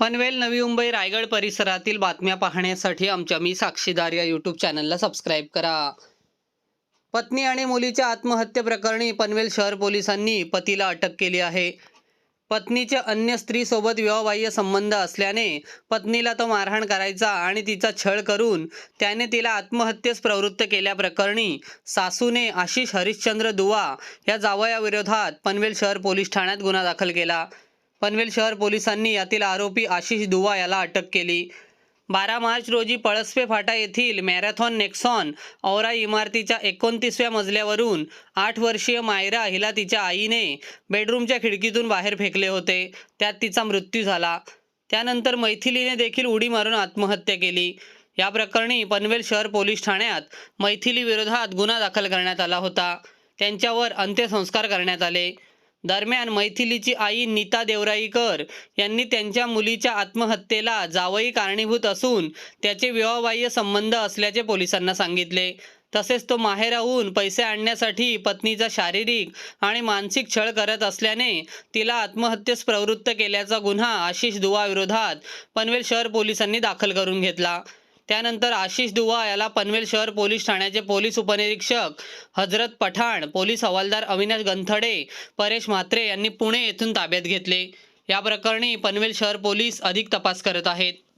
पनवेल नवी मुंबई रायगड परिसरातील बातम्या पाहण्यासाठी आमच्या मी साक्षीदार या यूट्यूब चॅनलला सबस्क्राईब करा. पत्नी आणि मुलीच्या आत्महत्येप्रकरणी पनवेल शहर पोलिसांनी पतीला अटक केली आहे. पत्नीचे अन्य स्त्रीसोबत विवाहबाह्य संबंध असल्याने पत्नीला तो मारहाण करायचा आणि तिचा छळ करून त्याने तिला आत्महत्येस प्रवृत्त केल्याप्रकरणी सासूने आशिष हरिश्चंद्र दुवा या जावयाविरोधात पनवेल शहर पोलीस ठाण्यात गुन्हा दाखल केला. पनवेल शहर पोलिसांनी यातील आरोपी आशिष दुवा याला अटक केली. बारा मार्च रोजी पळसपे फाटा येथील मॅरेथॉन नेक्सॉन औरा इमारतीच्या एकोणतीसव्या मजल्यावरून आठ वर्षीय मायरा हिला तिच्या आईने बेडरूमच्या खिडकीतून बाहेर फेकले होते. त्यात तिचा मृत्यू झाला. त्यानंतर मैथिलीने देखील उडी मारून आत्महत्या केली. या प्रकरणी पनवेल शहर पोलीस ठाण्यात मैथिली विरोधात गुन्हा दाखल करण्यात आला होता. त्यांच्यावर अंत्यसंस्कार करण्यात आले. दरम्यान मैथिलीची आई नीता देवराईकर यांनी त्यांच्या मुलीच्या आत्महत्येला जावई कारणीभूत असून त्याचे विवाहबाह्य संबंध असल्याचे पोलिसांना सांगितले. तसेच तो माहेराहून पैसे आणण्यासाठी पत्नीचा शारीरिक आणि मानसिक छळ करत असल्याने तिला आत्महत्येस प्रवृत्त केल्याचा गुन्हा आशिष दुवा विरोधात पनवेल शहर पोलिसांनी दाखल करून घेतला. त्यानंतर आशिष दुवा याला पनवेल शहर पोलीस ठाण्याचे पोलीस उपनिरीक्षक हजरत पठाण पोलीस हवालदार अविनाश गंथडे परेश म्हात्रे यांनी पुणे येथून ताब्यात घेतले. या प्रकरणी पनवेल शहर पोलीस अधिक तपास करत आहेत.